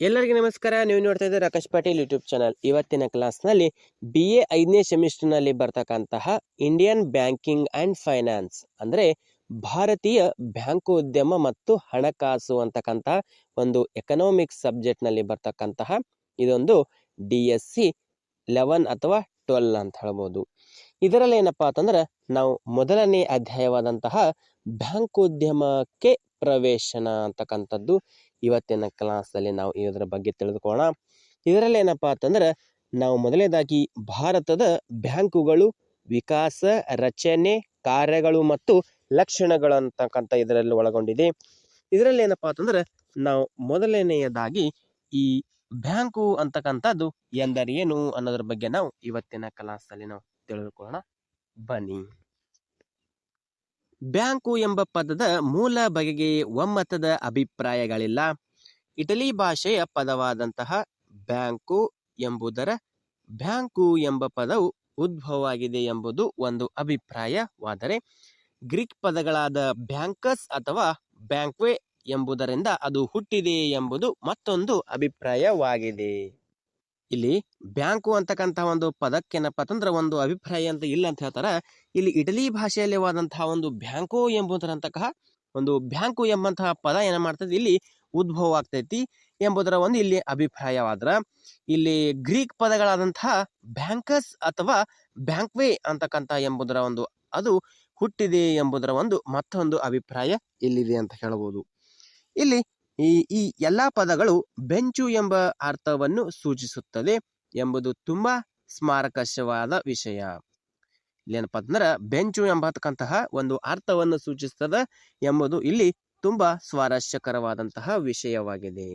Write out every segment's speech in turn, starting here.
ಎಲ್ಲರಿಗೂ ನಮಸ್ಕಾರ. ನೀವು ನೋಡ್ತಾ ಇದ್ದೀರಾ ಆಕಾಶ್ ಪಾಟೀಲ್ ಯೂಟ್ಯೂಬ್ ಚಾನಲ್ ಇವತ್ತಿನ ಕ್ಲಾಸ್ನಲ್ಲಿ ಬಿ ಎ ಐದನೇ ಸೆಮಿಸ್ಟರ್ನಲ್ಲಿ ಬರ್ತಕ್ಕಂತಹ ಇಂಡಿಯನ್ ಬ್ಯಾಂಕಿಂಗ್ ಆ್ಯಂಡ್ ಫೈನಾನ್ಸ್ ಅಂದರೆ ಭಾರತೀಯ ಬ್ಯಾಂಕು ಉದ್ಯಮ ಮತ್ತು ಹಣಕಾಸು ಅಂತಕ್ಕಂತಹ ಒಂದು ಎಕನಾಮಿಕ್ಸ್ ಸಬ್ಜೆಕ್ಟ್ನಲ್ಲಿ ಬರ್ತಕ್ಕಂತಹ ಇದೊಂದು ಡಿ ಎಸ್ ಸಿ ಲೆವೆನ್ ಅಥವಾ ಟ್ವೆಲ್ ಅಂತ ಹೇಳ್ಬೋದು. ಇದರಲ್ಲಿ ಏನಪ್ಪಾ ಅಂತಂದ್ರೆ ನಾವು ಮೊದಲನೇ ಅಧ್ಯಾಯವಾದಂತಹ ಬ್ಯಾಂಕ್ ಉದ್ಯಮಕ್ಕೆ ಪ್ರವೇಶನ ಅಂತಕ್ಕಂಥದ್ದು ಇವತ್ತಿನ ಕ್ಲಾಸಲ್ಲಿ ನಾವು ಇದರ ಬಗ್ಗೆ ತಿಳಿದುಕೊಳ್ಳೋಣ. ಇದರಲ್ಲಿ ಏನಪ್ಪಾ ಅಂತಂದ್ರೆ, ನಾವು ಮೊದಲನೇದಾಗಿ ಭಾರತದ ಬ್ಯಾಂಕುಗಳು, ವಿಕಾಸ, ರಚನೆ, ಕಾರ್ಯಗಳು ಮತ್ತು ಲಕ್ಷಣಗಳು ಅಂತಕ್ಕಂಥ ಇದರಲ್ಲಿ ಒಳಗೊಂಡಿದೆ. ಇದರಲ್ಲಿ ಏನಪ್ಪಾ ಅಂತಂದ್ರೆ, ನಾವು ಮೊದಲನೆಯದಾಗಿ ಈ ಬ್ಯಾಂಕು ಅಂತಕ್ಕಂಥದ್ದು ಎಂದರೇನು ಅನ್ನೋದ್ರ ಬಗ್ಗೆ ನಾವು ಇವತ್ತಿನ ಕ್ಲಾಸಲ್ಲಿ ನಾವು ತಿಳಿದುಕೊಳ್ಳೋಣ. ಬನ್ನಿ. ಬ್ಯಾಂಕು ಎಂಬ ಪದದ ಮೂಲ ಬಗೆಗೆ ಒಮ್ಮತದ ಅಭಿಪ್ರಾಯಗಳಿಲ್ಲ. ಇಟಲಿ ಭಾಷೆಯ ಪದವಾದಂತಹ ಬ್ಯಾಂಕು ಎಂಬುದರ ಬ್ಯಾಂಕು ಎಂಬ ಪದವು ಉದ್ಭವವಾಗಿದೆ ಎಂಬುದು ಒಂದು ಅಭಿಪ್ರಾಯವಾದರೆ, ಗ್ರೀಕ್ ಪದಗಳಾದ ಬ್ಯಾಂಕಸ್ ಅಥವಾ ಬ್ಯಾಂಕ್ವೆ ಎಂಬುದರಿಂದ ಅದು ಹುಟ್ಟಿದೆ ಎಂಬುದು ಮತ್ತೊಂದು ಅಭಿಪ್ರಾಯವಾಗಿದೆ. ಇಲ್ಲಿ ಬ್ಯಾಂಕು ಅಂತಕ್ಕಂಥ ಒಂದು ಪದಕ್ಕೇನಪ್ಪ ಅಂತಂದ್ರೆ ಒಂದು ಅಭಿಪ್ರಾಯ ಅಂತ ಇಲ್ಲ ಅಂತ ಹೇಳ್ತಾರೆ. ಇಲ್ಲಿ ಇಟಲಿ ಭಾಷೆಯಲ್ಲಿ ವಾದಂತಹ ಒಂದು ಬ್ಯಾಂಕೋ ಎಂಬುದರಂತಹ ಒಂದು ಬ್ಯಾಂಕು ಎಂಬಂತಹ ಪದ ಏನ ಮಾಡ್ತದೆ? ಇಲ್ಲಿ ಉದ್ಭವ ಆಗ್ತೈತಿ ಎಂಬುದರ ಒಂದು ಇಲ್ಲಿ ಅಭಿಪ್ರಾಯವಾದ್ರ. ಇಲ್ಲಿ ಗ್ರೀಕ್ ಪದಗಳಾದಂತಹ ಬ್ಯಾಂಕಸ್ ಅಥವಾ ಬ್ಯಾಂಕ್ವೇ ಅಂತಕ್ಕಂಥ ಎಂಬುದರ ಒಂದು ಅದು ಹುಟ್ಟಿದೆ ಎಂಬುದರ ಒಂದು ಮತ್ತೊಂದು ಅಭಿಪ್ರಾಯ ಇಲ್ಲಿದೆ ಅಂತ ಹೇಳಬಹುದು ಇಲ್ಲಿ ಈ ಈ ಎಲ್ಲಾ ಪದಗಳು ಬೆಂಚು ಎಂಬ ಅರ್ಥವನ್ನು ಸೂಚಿಸುತ್ತದೆ ಎಂಬುದು ತುಂಬಾ ಸ್ಮಾರಕಶವಾದ ವಿಷಯ. ಇಲ್ಲೇನಪ್ಪ ಅಂದ್ರೆ ಬೆಂಚು ಎಂಬತಕ್ಕಂತಹ ಒಂದು ಅರ್ಥವನ್ನು ಸೂಚಿಸ್ತದ ಎಂಬುದು ಇಲ್ಲಿ ತುಂಬಾ ಸ್ವಾರಸ್ಯಕರವಾದಂತಹ ವಿಷಯವಾಗಿದೆ.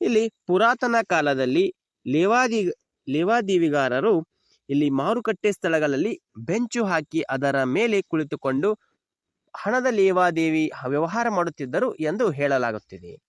ಇಲ್ಲಿ ಪುರಾತನ ಕಾಲದಲ್ಲಿ ಲೇವಾದಿ, ಲೇವಾದೇವಿಗಾರರು ಇಲ್ಲಿ ಮಾರುಕಟ್ಟೆ ಸ್ಥಳಗಳಲ್ಲಿ ಬೆಂಚು ಹಾಕಿ ಅದರ ಮೇಲೆ ಕುಳಿತುಕೊಂಡು ಹಣದ ಲೇವಾದೇವಿ ವ್ಯವಹಾರ ಮಾಡುತ್ತಿದ್ದರು ಎಂದು ಹೇಳಲಾಗುತ್ತಿದೆ.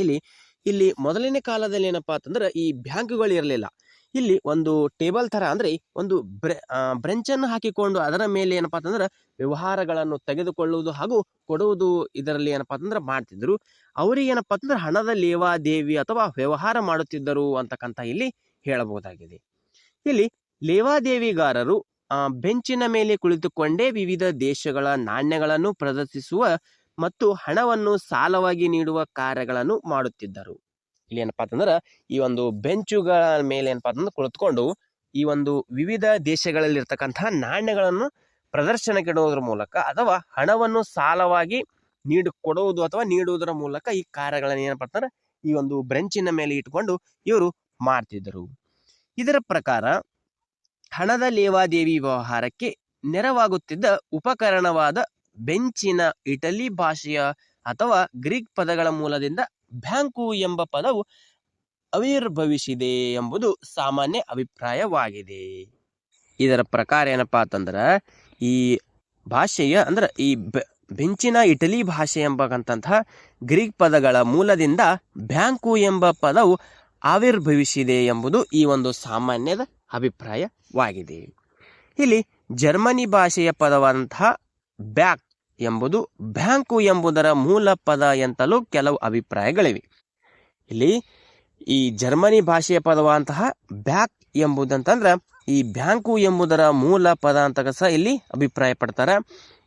ಇಲ್ಲಿ ಇಲ್ಲಿ ಮೊದಲನೇ ಕಾಲದಲ್ಲಿ ಏನಪ್ಪಾ ಅಂತಂದ್ರೆ ಈ ಬ್ಯಾಂಕ್ಗಳು ಇರಲಿಲ್ಲ. ಇಲ್ಲಿ ಒಂದು ಟೇಬಲ್ ತರ ಅಂದ್ರೆ ಒಂದು ಬ್ರೆ ಬ್ರೆಂಚನ್ನು ಹಾಕಿಕೊಂಡು ಅದರ ಮೇಲೆ ಏನಪ್ಪಾ ಅಂತಂದ್ರೆ ವ್ಯವಹಾರಗಳನ್ನು ತೆಗೆದುಕೊಳ್ಳುವುದು ಹಾಗೂ ಕೊಡುವುದು ಇದರಲ್ಲಿ ಏನಪ್ಪಾ ಅಂತಂದ್ರೆ ಮಾಡ್ತಿದ್ರು. ಅವರಿಗೆ ಏನಪ್ಪಾ ಅಂತಂದ್ರೆ ಹಣದ ಲೇವಾದೇವಿ ಅಥವಾ ವ್ಯವಹಾರ ಮಾಡುತ್ತಿದ್ದರು ಅಂತಕ್ಕಂಥ ಇಲ್ಲಿ ಹೇಳಬಹುದಾಗಿದೆ. ಇಲ್ಲಿ ಲೇವಾದೇವಿಗಾರರು ಬೆಂಚಿನ ಮೇಲೆ ಕುಳಿತುಕೊಂಡೇ ವಿವಿಧ ದೇಶಗಳ ನಾಣ್ಯಗಳನ್ನು ಪ್ರದರ್ಶಿಸುವ ಮತ್ತು ಹಣವನ್ನು ಸಾಲವಾಗಿ ನೀಡುವ ಕಾರ್ಯಗಳನ್ನು ಮಾಡುತ್ತಿದ್ದರು. ಇಲ್ಲಿ ಏನಪ್ಪಾ ಅಂತಂದ್ರೆ, ಈ ಒಂದು ಬೆಂಚುಗಳ ಮೇಲೆ ಏನಪ್ಪಾ ಅಂತಂದ್ರೆ ಕುಳಿತುಕೊಂಡು, ಈ ಒಂದು ವಿವಿಧ ದೇಶಗಳಲ್ಲಿ ಇರ್ತಕ್ಕಂತಹ ನಾಣ್ಯಗಳನ್ನು ಪ್ರದರ್ಶನಕ್ಕಿಡುವುದರ ಮೂಲಕ ಅಥವಾ ಹಣವನ್ನು ಸಾಲವಾಗಿ ನೀಡು ಕೊಡುವುದು ಅಥವಾ ನೀಡುವುದರ ಮೂಲಕ ಈ ಕಾರ್ಯಗಳನ್ನು ಏನಪ್ಪಾ ಅಂತಂದ್ರೆ, ಈ ಒಂದು ಬ್ರೆಂಚಿನ ಮೇಲೆ ಇಟ್ಟುಕೊಂಡು ಇವರು ಮಾಡ್ತಿದ್ದರು. ಇದರ ಪ್ರಕಾರ, ಹಣದ ಲೇವಾದೇವಿ ವ್ಯವಹಾರಕ್ಕೆ ನೆರವಾಗುತ್ತಿದ್ದ ಉಪಕರಣವಾದ ಬೆಂಚಿನ ಇಟಲಿ ಭಾಷೆಯ ಅಥವಾ ಗ್ರೀಕ್ ಪದಗಳ ಮೂಲದಿಂದ ಬ್ಯಾಂಕು ಎಂಬ ಪದವು ಅವಿರ್ಭವಿಸಿದೆ ಎಂಬುದು ಸಾಮಾನ್ಯ ಅಭಿಪ್ರಾಯವಾಗಿದೆ. ಇದರ ಪ್ರಕಾರ ಏನಪ್ಪ ಅಂತಂದ್ರೆ, ಈ ಭಾಷೆಯ ಅಂದ್ರೆ ಈ ಬೆಂಚಿನ ಇಟಲಿ ಭಾಷೆ ಎಂಬಂತಹ ಗ್ರೀಕ್ ಪದಗಳ ಮೂಲದಿಂದ ಬ್ಯಾಂಕು ಎಂಬ ಪದವು ಆವಿರ್ಭವಿಸಿದೆ ಎಂಬುದು ಈ ಒಂದು ಸಾಮಾನ್ಯದ ಅಭಿಪ್ರಾಯವಾಗಿದೆ. ಇಲ್ಲಿ ಜರ್ಮನಿ ಭಾಷೆಯ ಪದವಾದಂತಹ ಬ್ಯಾಕ್ ಎಂಬುದು ಬ್ಯಾಂಕು ಎಂಬುದರ ಮೂಲ ಪದ ಎಂತಲೂ ಕೆಲವು ಅಭಿಪ್ರಾಯಗಳಿವೆ. ಇಲ್ಲಿ ಈ ಜರ್ಮನಿ ಭಾಷೆಯ ಪದವಾದಂತಹ ಬ್ಯಾಕ್ ಎಂಬುದಂತಂದ್ರೆ ಈ ಬ್ಯಾಂಕು ಎಂಬುದರ ಮೂಲ ಪದ ಅಂತ ಸಹ ಇಲ್ಲಿ ಅಭಿಪ್ರಾಯ ಪಡ್ತಾರೆ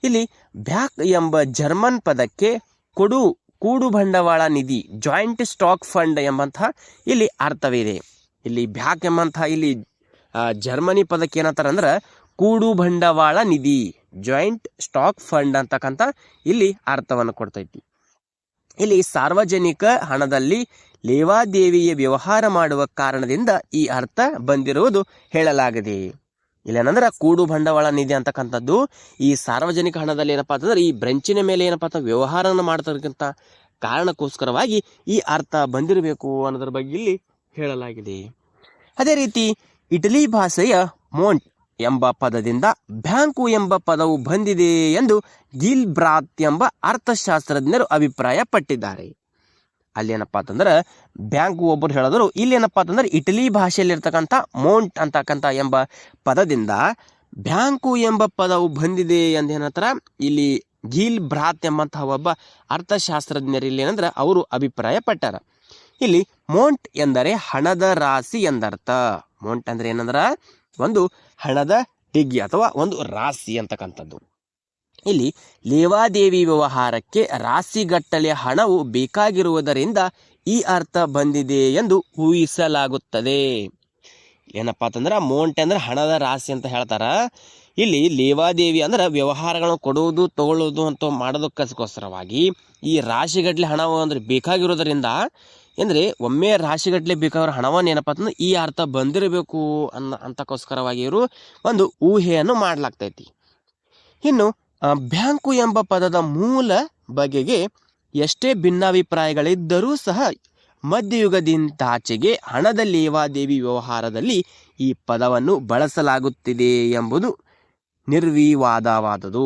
ಇಲ್ಲಿ ಬ್ಯಾಕ್ ಎಂಬ ಜರ್ಮನ್ ಪದಕ್ಕೆ ಕೊಡು ಕೂಡು ಬಂಡವಾಳ ನಿಧಿ, ಜಾಯಿಂಟ್ ಸ್ಟಾಕ್ ಫಂಡ್ ಎಂಬಂತಹ ಇಲ್ಲಿ ಅರ್ಥವಿದೆ. ಇಲ್ಲಿ ಬ್ಯಾಕ್ ಎಂಬಂತಹ ಇಲ್ಲಿ ಜರ್ಮನಿ ಪದಕ್ಕೆ ಏನಂತಾರೆ ಅಂದ್ರೆ ಕೂಡು ಬಂಡವಾಳ ನಿಧಿ. ಜಾಯಿಂಟ್ ಸ್ಟಾಕ್ ಫಂಡ್ ಅಂತಕ್ಕಂಥ ಇಲ್ಲಿ ಅರ್ಥವನ್ನು ಕೊಡ್ತೈತಿ. ಇಲ್ಲಿ ಸಾರ್ವಜನಿಕ ಹಣದಲ್ಲಿ ಲೇವಾದೇವಿಯ ವ್ಯವಹಾರ ಮಾಡುವ ಕಾರಣದಿಂದ ಈ ಅರ್ಥ ಬಂದಿರುವುದು ಹೇಳಲಾಗಿದೆ. ಇಲ್ಲೇನಂದ್ರೆ ಕೂಡು ಬಂಡವಾಳ ನಿಧಿ ಅಂತಕ್ಕಂಥದ್ದು ಈ ಸಾರ್ವಜನಿಕ ಹಣದಲ್ಲಿ ಏನಪ್ಪಾ ಅಂತಂದ್ರೆ ಈ ಬ್ರೆಂಚಿನ ಮೇಲೆ ಏನಪ್ಪಾ ಅಂತ ವ್ಯವಹಾರನ ಮಾಡತಕ್ಕಂತ ಕಾರಣಕ್ಕೋಸ್ಕರವಾಗಿ ಈ ಅರ್ಥ ಬಂದಿರಬೇಕು ಅನ್ನೋದ್ರ ಬಗ್ಗೆ ಇಲ್ಲಿ ಹೇಳಲಾಗಿದೆ. ಅದೇ ರೀತಿ ಇಟಲಿ ಭಾಷೆಯ ಮೋಂಟ್ ಎಂಬ ಪದದಿಂದ ಬ್ಯಾಂಕು ಎಂಬ ಪದವು ಬಂದಿದೆ ಎಂದು ಗಿಲ್ ಬ್ರಾತ್ ಎಂಬ ಅರ್ಥಶಾಸ್ತ್ರಜ್ಞರು ಅಭಿಪ್ರಾಯ ಪಟ್ಟಿದ್ದಾರೆ ಅಲ್ಲಿ ಏನಪ್ಪಾ ಅಂತಂದ್ರೆ, ಬ್ಯಾಂಕು ಒಬ್ಬರು ಹೇಳಿದ್ರು ಇಲ್ಲಿ ಏನಪ್ಪಾ ಅಂತಂದ್ರೆ ಇಟಲಿ ಭಾಷೆಯಲ್ಲಿ ಇರ್ತಕ್ಕಂಥ ಮೌಂಟ್ ಅಂತಕ್ಕಂಥ ಎಂಬ ಪದದಿಂದ ಬ್ಯಾಂಕು ಎಂಬ ಪದವು ಬಂದಿದೆ ಎಂದು ಏನಂತಾರ, ಇಲ್ಲಿ ಗೀಲ್ ಬ್ರಾತ್ ಎಂಬಂತಹ ಒಬ್ಬ ಅರ್ಥಶಾಸ್ತ್ರಜ್ಞರು ಇಲ್ಲಿ ಏನಂದ್ರೆ ಅವರು ಅಭಿಪ್ರಾಯ ಪಟ್ಟಾರ ಇಲ್ಲಿ ಮೋಂಟ್ ಎಂದರೆ ಹಣದ ರಾಶಿ ಎಂದರ್ಥ. ಮೋಂಟ್ ಅಂದ್ರೆ ಏನಂದ್ರ ಒಂದು ಹಣದ ಡಿಗ್ಗಿ ಅಥವಾ ಒಂದು ರಾಶಿ ಅಂತಕ್ಕಂಥದ್ದು. ಇಲ್ಲಿ ಲೇವಾದೇವಿ ವ್ಯವಹಾರಕ್ಕೆ ರಾಶಿಗಟ್ಟಲೆ ಹಣವು ಬೇಕಾಗಿರುವುದರಿಂದ ಈ ಅರ್ಥ ಬಂದಿದೆ ಎಂದು ಊಹಿಸಲಾಗುತ್ತದೆ. ಏನಪ್ಪಾ ಅಂತಂದ್ರೆ ಮೋಂಟೆ ಅಂದ್ರೆ ಹಣದ ರಾಶಿ ಅಂತ ಹೇಳ್ತಾರ. ಇಲ್ಲಿ ಲೇವಾದೇವಿ ಅಂದ್ರೆ ವ್ಯವಹಾರಗಳನ್ನು ಕೊಡುವುದು ತಗೊಳ್ಳೋದು ಅಂತ ಮಾಡೋದಕ್ಕೋಸ್ಕರವಾಗಿ ಈ ರಾಶಿಗಟ್ಟಲೆ ಹಣವು ಅಂದ್ರೆ ಬೇಕಾಗಿರೋದರಿಂದ ಅಂದರೆ ಒಮ್ಮೆ ರಾಶಿಗಟ್ಟಲೆ ಬೇಕಾಗಿರೋ ಹಣವನ್ನು ಏನಪ್ಪ ಅಂತಂದ್ರೆ ಈ ಅರ್ಥ ಬಂದಿರಬೇಕು ಅನ್ನ ಅಂತಕ್ಕೋಸ್ಕರವಾಗಿ ಇವರು ಒಂದು ಊಹೆಯನ್ನು ಮಾಡಲಾಗ್ತೈತಿ. ಇನ್ನು ಬ್ಯಾಂಕು ಎಂಬ ಪದದ ಮೂಲ ಬಗೆಗೆ ಎಷ್ಟೇ ಭಿನ್ನಾಭಿಪ್ರಾಯಗಳಿದ್ದರೂ ಸಹ ಮಧ್ಯಯುಗದಿಂದಾಚೆಗೆ ಹಣದ ಲೇವಾದೇವಿ ವ್ಯವಹಾರದಲ್ಲಿ ಈ ಪದವನ್ನು ಬಳಸಲಾಗುತ್ತಿದೆ ಎಂಬುದು ನಿರ್ವಿವಾದವಾದುದು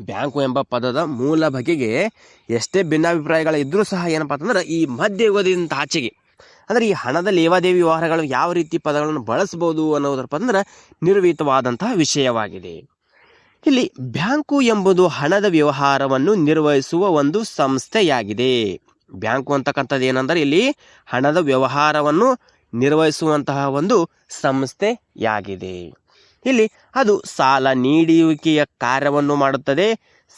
ಬ್ಯಾಂಕು ಎಂಬ ಪದದ ಮೂಲ ಬಗೆಗೆ ಎಷ್ಟೇ ಭಿನ್ನಾಭಿಪ್ರಾಯಗಳಿದ್ದರೂ ಸಹ ಏನಪ್ಪ ಅಂತಂದ್ರೆ ಈ ಮಧ್ಯಯುಗದಿಂದ ಆಚೆಗೆ. ಅಂದ್ರೆ ಈ ಹಣದ ಲೇವಾದೇವಿ ವ್ಯವಹಾರಗಳು ಯಾವ ರೀತಿ ಪದಗಳನ್ನು ಬಳಸಬಹುದು ಅನ್ನೋದಪ್ಪ ಅಂದ್ರೆ ನಿರ್ವಹಿತವಾದಂತಹ ವಿಷಯವಾಗಿದೆ. ಇಲ್ಲಿ ಬ್ಯಾಂಕು ಎಂಬುದು ಹಣದ ವ್ಯವಹಾರವನ್ನು ನಿರ್ವಹಿಸುವ ಒಂದು ಸಂಸ್ಥೆಯಾಗಿದೆ. ಬ್ಯಾಂಕು ಅಂತಕ್ಕಂಥದ್ದು ಏನಂದ್ರೆ ಇಲ್ಲಿ ಹಣದ ವ್ಯವಹಾರವನ್ನು ನಿರ್ವಹಿಸುವಂತಹ ಒಂದು ಸಂಸ್ಥೆಯಾಗಿದೆ. ಇಲ್ಲಿ ಅದು ಸಾಲ ನೀಡುವಿಕೆಯ ಕಾರ್ಯವನ್ನು ಮಾಡುತ್ತದೆ.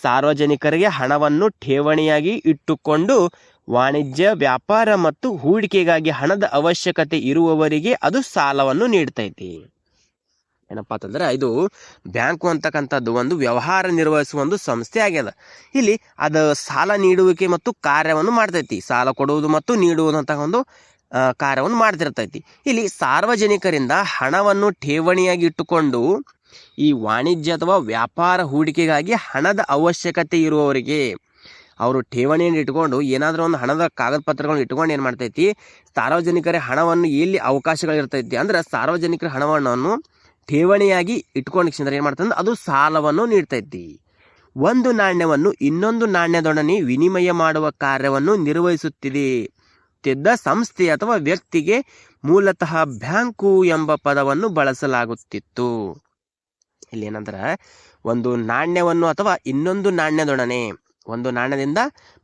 ಸಾರ್ವಜನಿಕರಿಗೆ ಹಣವನ್ನು ಠೇವಣಿಯಾಗಿ ಇಟ್ಟುಕೊಂಡು ವಾಣಿಜ್ಯ ವ್ಯಾಪಾರ ಮತ್ತು ಹೂಡಿಕೆಗಾಗಿ ಹಣದ ಅವಶ್ಯಕತೆ ಇರುವವರಿಗೆ ಅದು ಸಾಲವನ್ನು ನೀಡ್ತೈತಿ. ಏನಪ್ಪಾ ಅಂತಂದ್ರೆ ಇದು ಬ್ಯಾಂಕು ಅಂತಕ್ಕಂಥದ್ದು ಒಂದು ವ್ಯವಹಾರ ನಿರ್ವಹಿಸುವ ಒಂದು ಸಂಸ್ಥೆ ಆಗ್ಯದ. ಇಲ್ಲಿ ಅದು ಸಾಲ ನೀಡುವಿಕೆ ಮತ್ತು ಕಾರ್ಯವನ್ನು ಮಾಡ್ತೈತಿ. ಸಾಲ ಕೊಡುವುದು ಮತ್ತು ನೀಡುವುದಂತಹ ಒಂದು ಆ, ಕಾರ್ಯವನ್ನು ಮಾಡ್ತಿರ್ತೈತಿ. ಇಲ್ಲಿ ಸಾರ್ವಜನಿಕರಿಂದ ಹಣವನ್ನು ಠೇವಣಿಯಾಗಿ ಇಟ್ಟುಕೊಂಡು ಈ ವಾಣಿಜ್ಯ ಅಥವಾ ವ್ಯಾಪಾರ ಹೂಡಿಕೆಗಾಗಿ ಹಣದ ಅವಶ್ಯಕತೆ ಇರುವವರಿಗೆ ಅವರು ಠೇವಣಿಯನ್ನು ಇಟ್ಕೊಂಡು ಏನಾದರೂ ಒಂದು ಹಣದ ಕಾಗದ ಪತ್ರಗಳನ್ನು ಇಟ್ಕೊಂಡು ಏನು ಮಾಡ್ತೈತಿ? ಸಾರ್ವಜನಿಕರ ಹಣವನ್ನು ಎಲ್ಲಿ ಅವಕಾಶಗಳಿರ್ತೈತಿ ಅಂದ್ರೆ ಸಾರ್ವಜನಿಕರ ಹಣವನ್ನು ಠೇವಣಿಯಾಗಿ ಇಟ್ಕೊಂಡು ಏನು ಮಾಡ್ತಂದ್ರೆ ಅದು ಸಾಲವನ್ನು ನೀಡ್ತೈತಿ. ಒಂದು ನಾಣ್ಯವನ್ನು ಇನ್ನೊಂದು ನಾಣ್ಯದೊಡನೆ ವಿನಿಮಯ ಮಾಡುವ ಕಾರ್ಯವನ್ನು ನಿರ್ವಹಿಸುತ್ತಿದೆ. ತಿದ್ದ ಸಂಸ್ಥೆ ಅಥವಾ ವ್ಯಕ್ತಿಗೆ ಮೂಲತಃ ಬ್ಯಾಂಕು ಎಂಬ ಪದವನ್ನು ಬಳಸಲಾಗುತ್ತಿತ್ತು. ಇಲ್ಲಿ ಏನಂದ್ರೆ, ಒಂದು ನಾಣ್ಯವನ್ನು ಅಥವಾ ಇನ್ನೊಂದು ನಾಣ್ಯದೊಡನೆ, ಒಂದು ನಾಣ್ಯದಿಂದ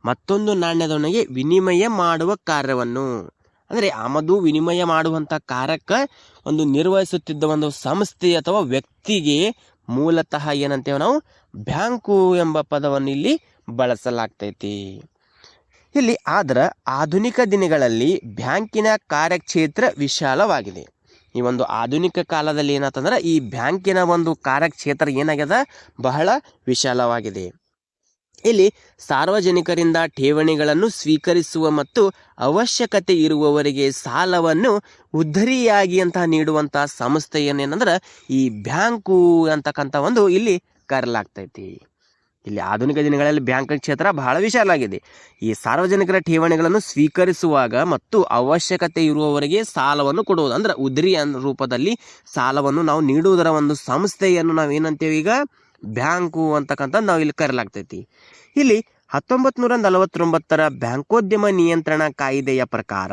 ಮತ್ತೊಂದು ನಾಣ್ಯದೊಡನೆಗೆ ವಿನಿಮಯ ಮಾಡುವ ಕಾರ್ಯವನ್ನು. ಅಂದರೆ ಆಮದು ವಿನಿಮಯ ಮಾಡುವಂಥ ಕಾರ್ಯಕ್ಕೆ ಒಂದು ನಿರ್ವಹಿಸುತ್ತಿದ್ದ ಒಂದು ಸಂಸ್ಥೆ ಅಥವಾ ವ್ಯಕ್ತಿಗೆ ಮೂಲತಃ ಏನಂತೇವೆ ನಾವು, ಬ್ಯಾಂಕು ಎಂಬ ಪದವನ್ನು ಇಲ್ಲಿ ಬಳಸಲಾಗ್ತೈತಿ. ಇಲ್ಲಿ ಆದ್ರೆ ಆಧುನಿಕ ದಿನಗಳಲ್ಲಿ ಬ್ಯಾಂಕಿನ ಕಾರ್ಯಕ್ಷೇತ್ರ ವಿಶಾಲವಾಗಿದೆ. ಈ ಒಂದು ಆಧುನಿಕ ಕಾಲದಲ್ಲಿ ಏನಾತಂದ್ರೆ ಈ ಬ್ಯಾಂಕಿನ ಒಂದು ಕಾರ್ಯಕ್ಷೇತ್ರ ಏನಾಗ್ಯದ? ಬಹಳ ವಿಶಾಲವಾಗಿದೆ. ಇಲ್ಲಿ ಸಾರ್ವಜನಿಕರಿಂದ ಠೇವಣಿಗಳನ್ನು ಸ್ವೀಕರಿಸುವ ಮತ್ತು ಅವಶ್ಯಕತೆ ಇರುವವರಿಗೆ ಸಾಲವನ್ನು ಉದ್ದರಿಯಾಗಿ ಅಂತ ನೀಡುವಂಥ ಸಂಸ್ಥೆ ಏನೇನಂದ್ರೆ ಈ ಬ್ಯಾಂಕು ಅಂತಕ್ಕಂಥ ಒಂದು ಇಲ್ಲಿ ಕರೆಲಾಗ್ತೈತಿ ಇಲ್ಲಿ ಆಧುನಿಕ ದಿನಗಳಲ್ಲಿ ಬ್ಯಾಂಕ್ ಕ್ಷೇತ್ರ ಬಹಳ ವಿಶಾಲಾಗಿದೆ. ಈ ಸಾರ್ವಜನಿಕರ ಠೇವಣಿಗಳನ್ನು ಸ್ವೀಕರಿಸುವಾಗ ಮತ್ತು ಅವಶ್ಯಕತೆ ಇರುವವರಿಗೆ ಸಾಲವನ್ನು ಕೊಡುವುದು. ಅಂದ್ರೆ ಉದ್ರಿ ರೂಪದಲ್ಲಿ ಸಾಲವನ್ನು ನಾವು ನೀಡುವುದರ ಒಂದು ಸಂಸ್ಥೆಯನ್ನು ನಾವು ಏನಂತೇವೆ ಈಗ? ಬ್ಯಾಂಕು ಅಂತಕ್ಕಂಥದ್ದು ನಾವು ಇಲ್ಲಿ ಕರೆಯಲಾಗ್ತೈತಿ. ಇಲ್ಲಿ ಹತ್ತೊಂಬತ್ತು ನೂರ ನಲವತ್ತೊಂಬತ್ತರ ಬ್ಯಾಂಕೋದ್ಯಮ ನಿಯಂತ್ರಣ ಕಾಯ್ದೆಯ ಪ್ರಕಾರ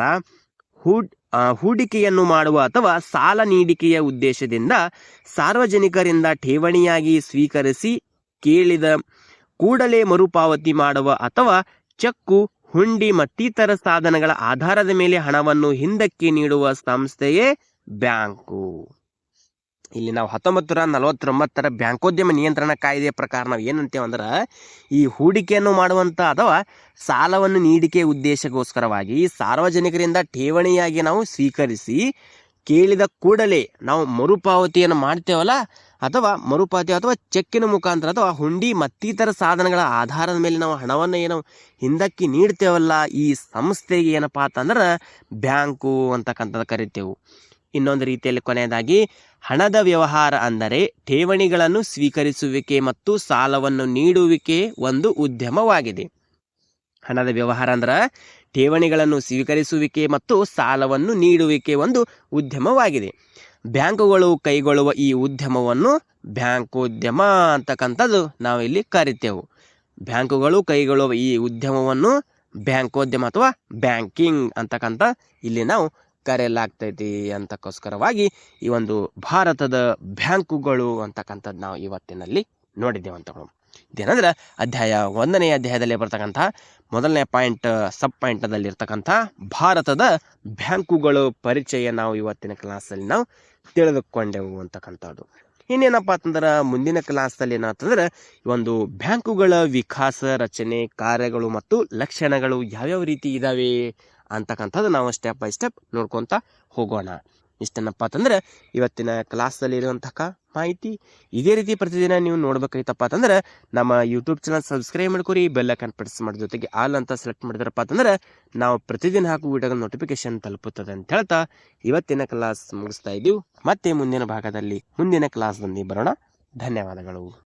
ಹೂಡ್ ಹೂಡಿಕೆಯನ್ನು ಮಾಡುವ ಅಥವಾ ಸಾಲ ನೀಡಿಕೆಯ ಉದ್ದೇಶದಿಂದ ಸಾರ್ವಜನಿಕರಿಂದ ಠೇವಣಿಯಾಗಿ ಸ್ವೀಕರಿಸಿ ಕೇಳಿದ ಕೂಡಲೇ ಮರುಪಾವತಿ ಮಾಡುವ ಅಥವಾ ಚೆಕ್ಕು, ಹುಂಡಿ ಮತ್ತಿತರ ಸಾಧನಗಳ ಆಧಾರದ ಮೇಲೆ ಹಣವನ್ನು ಹಿಂದಕ್ಕೆ ನೀಡುವ ಸಂಸ್ಥೆಯೇ ಬ್ಯಾಂಕು. ಇಲ್ಲಿ ನಾವು ಹತ್ತೊಂಬತ್ತು ನೂರ ನಲವತ್ತೊಂಬತ್ತರ ಬ್ಯಾಂಕೋದ್ಯಮ ನಿಯಂತ್ರಣ ಕಾಯ್ದೆಯ ಪ್ರಕಾರ ನಾವು ಏನಂತೇವೆ ಅಂದ್ರೆ, ಈ ಹೂಡಿಕೆಯನ್ನು ಮಾಡುವಂಥ ಅಥವಾ ಸಾಲವನ್ನು ನೀಡಿಕೆ ಉದ್ದೇಶಕ್ಕೋಸ್ಕರವಾಗಿ ಸಾರ್ವಜನಿಕರಿಂದ ಠೇವಣಿಯಾಗಿ ನಾವು ಸ್ವೀಕರಿಸಿ ಕೇಳಿದ ಕೂಡಲೇ ನಾವು ಮರುಪಾವತಿಯನ್ನು ಮಾಡ್ತೇವಲ್ಲ ಅಥವಾ ಮರುಪಾವತಿ ಅಥವಾ ಚೆಕ್ಕಿನ ಮುಖಾಂತರ ಅಥವಾ ಹುಂಡಿ ಮತ್ತಿತರ ಸಾಧನಗಳ ಆಧಾರದ ಮೇಲೆ ನಾವು ಹಣವನ್ನು ಏನು ಹಿಂದಕ್ಕೆ ನೀಡ್ತೇವಲ್ಲ, ಈ ಸಂಸ್ಥೆಗೆ ಏನಪ್ಪಾ ಅಂತಂದ್ರೆ ಬ್ಯಾಂಕು ಅಂತಕ್ಕಂಥದ್ದು ಕರಿತೇವೆ. ಇನ್ನೊಂದು ರೀತಿಯಲ್ಲಿ ಕೊನೆಯದಾಗಿ, ಹಣದ ವ್ಯವಹಾರ ಅಂದರೆ ಠೇವಣಿಗಳನ್ನು ಸ್ವೀಕರಿಸುವಿಕೆ ಮತ್ತು ಸಾಲವನ್ನು ನೀಡುವಿಕೆ ಒಂದು ಉದ್ಯಮವಾಗಿದೆ. ಹಣದ ವ್ಯವಹಾರ ಅಂದ್ರೆ ಠೇವಣಿಗಳನ್ನು ಸ್ವೀಕರಿಸುವಿಕೆ ಮತ್ತು ಸಾಲವನ್ನು ನೀಡುವಿಕೆ ಒಂದು ಉದ್ಯಮವಾಗಿದೆ. ಬ್ಯಾಂಕುಗಳು ಕೈಗೊಳ್ಳುವ ಈ ಉದ್ಯಮವನ್ನು ಬ್ಯಾಂಕೋದ್ಯಮ ಅಂತಕ್ಕಂಥದ್ದು ನಾವು ಇಲ್ಲಿ ಕರಿತೇವೆ. ಬ್ಯಾಂಕುಗಳು ಕೈಗೊಳ್ಳುವ ಈ ಉದ್ಯಮವನ್ನು ಬ್ಯಾಂಕೋದ್ಯಮ ಅಥವಾ ಬ್ಯಾಂಕಿಂಗ್ ಅಂತಕ್ಕಂಥ ಇಲ್ಲಿ ನಾವು ಕರೆಯಲಾಗ್ತೈತಿ ಅಂತಕ್ಕೋಸ್ಕರವಾಗಿ ಈ ಒಂದು ಭಾರತದ ಬ್ಯಾಂಕುಗಳು ಅಂತಕ್ಕಂಥದ್ದು ನಾವು ಇವತ್ತಿನಲ್ಲಿ ನೋಡಿದ್ದೇವೆ ಅಂತ ಇದೇನಂದ್ರೆ ಅಧ್ಯಾಯ ಒಂದನೇ ಅಧ್ಯಾಯದಲ್ಲಿ ಬರ್ತಕ್ಕಂಥ ಮೊದಲನೇ ಪಾಯಿಂಟ್, ಸಬ್ ಪಾಯಿಂಟದಲ್ಲಿರ್ತಕ್ಕಂಥ ಭಾರತದ ಬ್ಯಾಂಕುಗಳು ಪರಿಚಯ ನಾವು ಇವತ್ತಿನ ಕ್ಲಾಸಲ್ಲಿ ನಾವು ತಿಳಿದುಕೊಂಡೆವು ಅಂತಕ್ಕಂಥದ್ದು. ಇನ್ನೇನಪ್ಪ ಅಂತಂದ್ರೆ ಮುಂದಿನ ಕ್ಲಾಸಲ್ಲಿ ಏನಾಗ್ತಂದ್ರೆ ಒಂದು ಬ್ಯಾಂಕುಗಳ ವಿಕಾಸ ರಚನೆ ಕಾರ್ಯಗಳು ಮತ್ತು ಲಕ್ಷಣಗಳು ಯಾವ್ಯಾವ ರೀತಿ ಇದಾವೆ ಅಂತಕ್ಕಂಥದ್ದು ನಾವು ಸ್ಟೆಪ್ ಬೈ ಸ್ಟೆಪ್ ನೋಡ್ಕೊತ ಹೋಗೋಣ. ಇಷ್ಟೇನಪ್ಪ ಅಂತಂದ್ರೆ ಇವತ್ತಿನ ಕ್ಲಾಸಲ್ಲಿ ಇರುವಂತಹ ಮಾಹಿತಿ ಇದೇ ರೀತಿ ಪ್ರತಿದಿನ ನೀವು ನೋಡ್ಬೇಕಾಯ್ತಪ್ಪ ಅಂತಂದ್ರೆ ನಮ್ಮ ಯೂಟ್ಯೂಬ್ ಚಾನಲ್ ಸಬ್ಸ್ಕ್ರೈಬ್ ಮಾಡ್ಕೊರಿ ಐಕನ್ ಪ್ರೆಸ್ ಮಾಡಿ ಜೊತೆಗೆ ಆಲ್ ಅಂತ ಸೆಲೆಕ್ಟ್ ಮಾಡಿದ್ರಪ್ಪ ಅಂತಂದ್ರೆ ನಾವು ಪ್ರತಿದಿನ ಹಾಕುವ ವಿಡಿಯೋಗಳ ನೋಟಿಫಿಕೇಶನ್ ತಲುಪುತ್ತದೆ ಅಂತ ಹೇಳ್ತಾ ಇವತ್ತಿನ ಕ್ಲಾಸ್ ಮುಗಿಸ್ತಾ ಇದ್ದೀವಿ. ಮತ್ತೆ ಮುಂದಿನ ಭಾಗದಲ್ಲಿ ಮುಂದಿನ ಕ್ಲಾಸ್ ಬಂದು ಬರೋಣ. ಧನ್ಯವಾದಗಳು.